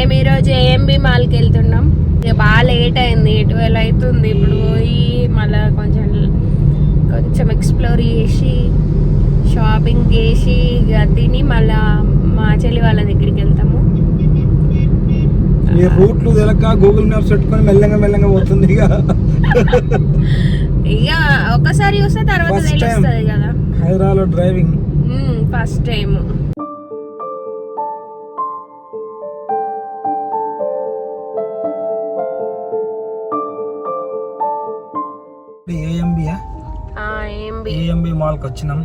మేము ఈరోజు ఏఎంబి మాల్కి వెళ్తున్నాం. ఇక బాగా లేట్ అయింది ట్వెల్వ్ అవుతుంది ఇప్పుడు పోయి మళ్ళీ కొంచెం కొంచెం ఎక్స్ప్లోర్ చేసి షాపింగ్ చేసి ఇక తిని మళ్ళా మా చెల్లి వాళ్ళ దగ్గరికి వెళ్తాము. ఈ రూట్లు తెలక గూగుల్ మ్యాప్స్ పెట్టుకొని మెల్లగా మెల్లగా పోతుంది ఇక. ఇక ఒక్కసారి చూస్తే తర్వాత. తెలుస్తుంది కదా. హైదరాబాద్ డ్రైవింగ్ ఫస్ట్ టైం ఏఎంబియా ఏంబి ఏఎంబి మాల్కి వచ్చినాం.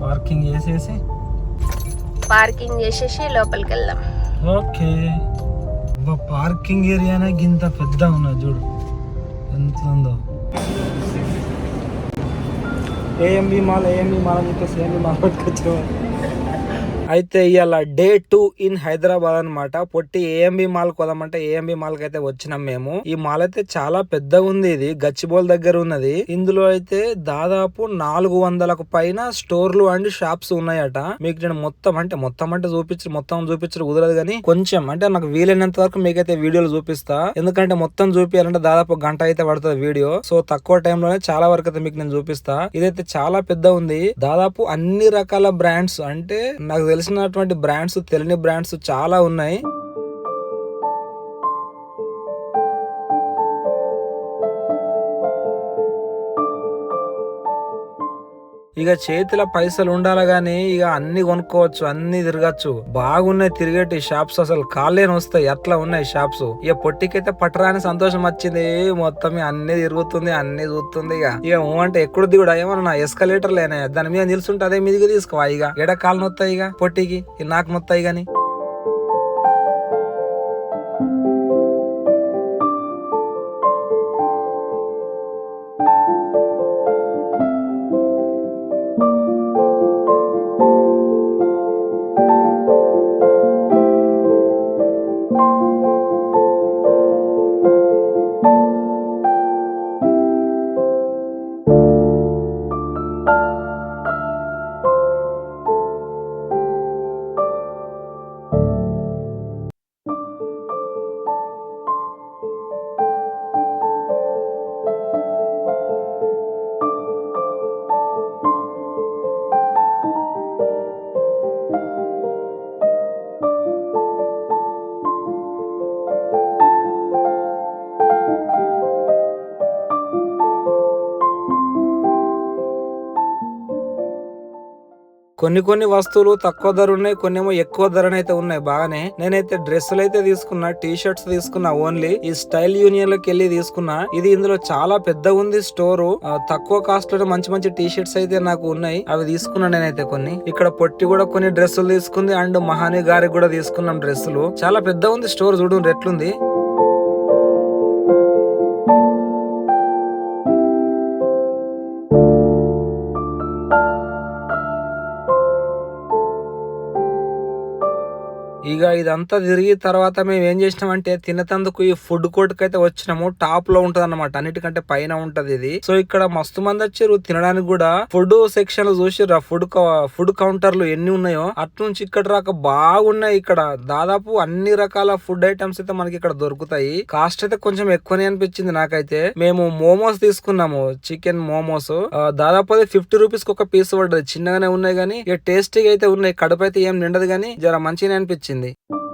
పార్కింగ్ చేసేసి. పార్కింగ్ చేసేసి లోపలికి వెళ్దాం. ఓకే. పార్కింగ్ ఏరియానే గింత పెద్ద ఉన్నది చూడు. ఎంత ఉందో. ఏఎంబి మాల్ ఏఎంబి మాల్ అని చెప్పేసి ఏఎంబి మాల్ పట్టుకొచ్చాము అయితే ఇవాళ డే టూ ఇన్ హైదరాబాద్ అన్నమాట. పొట్టి ఏఎంబి మాల్ కొదామంటే ఏఎంబి మాల్కి అయితే వచ్చినాం మేము. ఈ మాల్ అయితే చాలా పెద్దగా ఉంది ఇది. గచ్చిబోల్ దగ్గర ఉన్నది. ఇందులో అయితే దాదాపు నాలుగు వందలకు పైన స్టోర్లు అండ్ షాప్స్ ఉన్నాయట. మీకు నేను మొత్తం అంటే మొత్తం అంటే చూపించి మొత్తం చూపించడం కుదరదు కానీ కొంచెం అంటే నాకు వీలైనంత వరకు మీకైతే వీడియోలు చూపిస్తా. ఎందుకంటే మొత్తం చూపించాలంటే దాదాపు గంట అయితే పడుతుంది వీడియో. సో తక్కువ టైంలోనే చాలా వరకు అయితే మీకు నేను చూపిస్తా. ఇదైతే చాలా పెద్ద ఉంది. దాదాపు అన్ని రకాల బ్రాండ్స్ అంటే నాకు తెలిసినటువంటి బ్రాండ్స్ తెలియని బ్రాండ్స్ చాలా ఉన్నాయి. ఇక చేతిలో పైసలు ఉండాలి గానీ ఇక అన్ని కొనుక్కోవచ్చు అన్ని తిరగచ్చు. బాగున్నాయి తిరిగేటి షాప్స్ అసలు కాళ్ళేని వస్తాయి అట్లా ఉన్నాయి షాప్స్ ఇక పొట్టికైతే పట్టరాని సంతోషం వచ్చింది. మొత్తం అన్ని తిరుగుతుంది అన్ని చూస్తుంది ఇక. ఇక అంటే ఎక్కడ దిగుడా? ఏమన్నా ఎస్కలేటర్ లేనే. దాని మీద నిల్చుంటే అదే మీదికి తీసుకోవా ఇక? ఎడ కాలు నొత్తాయి ఇక పొట్టికి? నాకు మొత్తాయి గాని. కొన్ని కొన్ని వస్తువులు తక్కువ ధర ఉన్నాయి కొన్ని ఏమో ఎక్కువ ధరనైతే ఉన్నాయి. బాగానే నేనైతే డ్రెస్సులు అయితే తీసుకున్నా టీ షర్ట్స్ తీసుకున్నా ఓన్లీ. ఈ స్టైల్ యూనియన్లోకి వెళ్ళి తీసుకున్నా ఇది ఇందులో చాలా పెద్ద ఉంది స్టోర్. తక్కువ కాస్ట్లో మంచి మంచి టీ షర్ట్స్ అయితే నాకు ఉన్నాయి. అవి తీసుకున్నా నేనైతే కొన్ని. ఇక్కడ పొట్టి కూడా కొన్ని డ్రెస్సులు తీసుకుంది అండ్ మహాని గారికి కూడా తీసుకున్నాం డ్రెస్సులు. చాలా పెద్ద ఉంది స్టోర్ చూడండి ఎట్లుంది ఇక ఇదంతా తిరిగి తర్వాత మేము ఏం చేసినామంటే తినతందుకు ఈ ఫుడ్ కోర్ట్కి అయితే వచ్చినాము. టాప్లో ఉంటది అనమాట అన్నిటికంటే పైన ఉంటది ఇది. సో ఇక్కడ మస్తు మంది వచ్చారు. తినడానికి కూడా ఫుడ్ సెక్షన్లో చూసిర్రా. ఫుడ్ ఫుడ్ కౌంటర్లు ఎన్ని ఉన్నాయో. అటు నుంచి ఇక్కడ రాక బాగున్నాయి ఇక్కడ. దాదాపు అన్ని రకాల ఫుడ్ ఐటమ్స్ అయితే మనకి ఇక్కడ దొరుకుతాయి. కాస్ట్ అయితే కొంచెం ఎక్కువనే అనిపించింది నాకైతే. మేము మోమోస్ తీసుకున్నాము. Chicken momos. దాదాపు అది ఫిఫ్టీ రూపీస్కి ఒక పీస్ పడ్డది. చిన్నగానే ఉన్నాయి కానీ ఇక టేస్టీగా అయితే ఉన్నాయి. కడుపు అయితే ఏం నిండదు కానీ జర మంచిగానే అనిపించింది. వచ్చింది.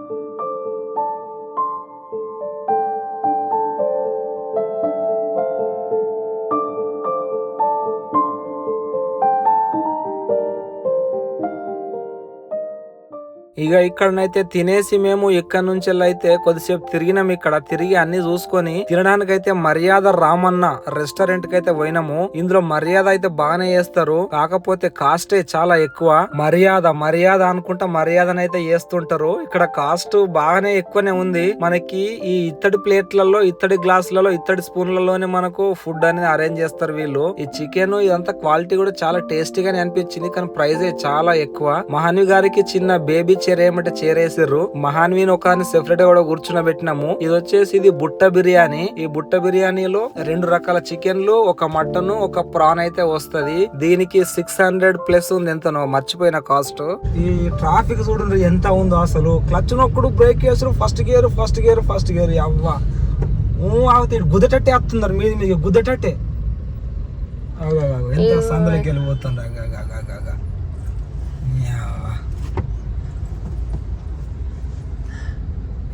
ఇక ఇక్కడనైతే తినేసి మేము ఇక్కడ నుంచి అయితే కొద్దిసేపు తిరిగినాం ఇక్కడ. తిరిగి అన్ని చూసుకొని తినడానికైతే మర్యాద రామన్న రెస్టారెంట్కి అయితే పోయినాము. ఇందులో మర్యాద అయితే బాగానే చేస్తారు. కాకపోతే కాస్టే చాలా ఎక్కువ. మర్యాద మర్యాద అనుకుంటా మర్యాదనైతే చేస్తుంటారు. ఇక్కడ కాస్ట్ బాగానే ఎక్కువనే ఉంది. మనకి ఈ ఇత్తడి ప్లేట్లలో ఇత్తడి గ్లాసులలో ఇత్తడి స్పూన్లలోనే మనకు ఫుడ్ అనేది అరేంజ్ చేస్తారు వీళ్ళు. ఈ చికెన్ ఇదంతా క్వాలిటీ కూడా చాలా టేస్టీగానే అనిపించింది. కానీ ప్రైజే చాలా ఎక్కువ. మహాని గారికి చిన్న బేబీ చే ఏమంటే చీర వేసిర్రు మహాన్వీన్ ఒక సెపరేట్ కూడా కూర్చునబెట్టినాము. ఇది వచ్చేసి ఇది బుట్ట బిర్యానీ. ఈ బుట్ట బిర్యానీలో రెండు రకాల చికెన్లు ఒక మటన్ ఒక ప్రాన్ అయితే వస్తది. దీనికి సిక్స్ హండ్రెడ్ ప్లస్ ఉంది ఎంతనో మర్చిపోయిన కాస్ట్ ఈ ట్రాఫిక్ చూడండి ఎంత ఉందో అసలు. క్లచ్ నొక్కుడు brake వేసుడు first gear first gear first gear అవ్వ ఇటు గుద్దటట్టే వస్తున్నారు మీది గుద్దటట్టే. అగో, అగో, ఎంత ఏమో. సందులోకి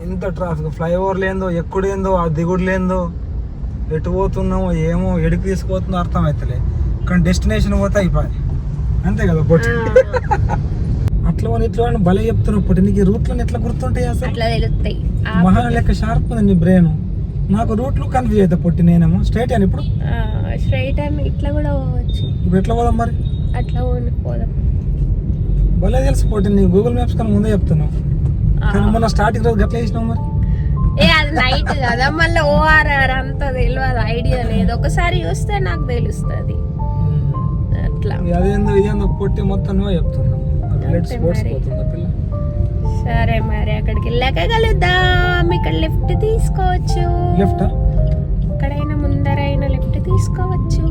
ఇంత ట్రాఫిక్ ఫ్లైఓవర్ లేందో ఎక్కుడేందో ఆ దిగుడు లేందో ఎటు పోతున్నామో ఏమో ఎడికి తీసుకుపోతుందో అర్థం అవుతలే కానీ డెస్టినేషన్ పోతే అయిపోయి అంతే కదా పొట్టి అట్లా అని ఇట్లా అని భలే చెప్తున్నావు పొట్టి నీకు రూట్లను ఎట్లా గుర్తుంటాయి అసలు? మహాన లెక్క షార్ప్ ఉంది నీ బ్రెయిన్ నాకు రూట్లు కన్ఫ్యూజ్ అవుతా పొట్టి నేనేమో. స్ట్రైట్ అని ఇప్పుడు? స్ట్రైట్ అని ఇట్లా కూడా పోవచ్చు. ఇప్పుడు ఎట్లా పోదాం మరి? అట్లా పోదాం. భలే తెలిసి పొట్టి నీ గూగుల్ మ్యాప్స్ కన్నా ముందే చెప్తున్నావు. మొన్న స్టార్టింగ్ రోజు గట్ల చేసినావు మరి? ఏ అది నైట్ కదా. మళ్ళీ ఓఆర్ఆర్ అంతా తెలియదు ఐడియా లేదు. ఒకసారి చూస్తే నాకు తెలుస్తుంది. అట్లా. అదేందో ఇదేందో పొట్టి మొత్తం నువ్వే చెప్తున్నావు. అంతే స్పోర్ట్స్ మరి. పోతుందా పిల్ల? సరే మరి అక్కడికి వెళ్ళాక కలుద్దాం. ఇక్కడ లిఫ్ట్ తీసుకోవచ్చు. లెఫ్టా ఎక్కడైనా ముందరైనా లిఫ్ట్ తీసుకోవచ్చు.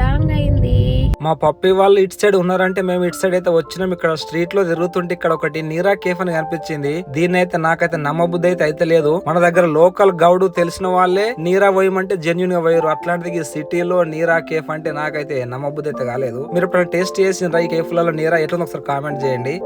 లాంగ్ అయింది. మా పప్పి వాళ్ళు ఇటు సైడ్ ఉన్నారంటే మేము ఇటు సైడ్ అయితే వచ్చినాం. ఇక్కడ స్ట్రీట్లో తిరుగుతుంటే ఇక్కడ ఒకటి నీరా కేఫ్ అని కనిపించింది. దీన్ని అయితే నాకైతే నమ్మబుద్ధి అయితే అయితే లేదు. మన దగ్గర లోకల్ గౌడు తెలిసిన వాళ్ళే నీరా పోయమంటే జెన్యున్గా పోయారు అట్లాంటిది సిటీలో నీరా కేఫ్ అంటే నాకైతే నమ్మబుద్ధి అయితే కాలేదు. మీరు ఇప్పుడు టేస్ట్ చేసిన ఈ కేఫ్లలో నీరా? ఎట్లా ఒకసారి కామెంట్ చేయండి.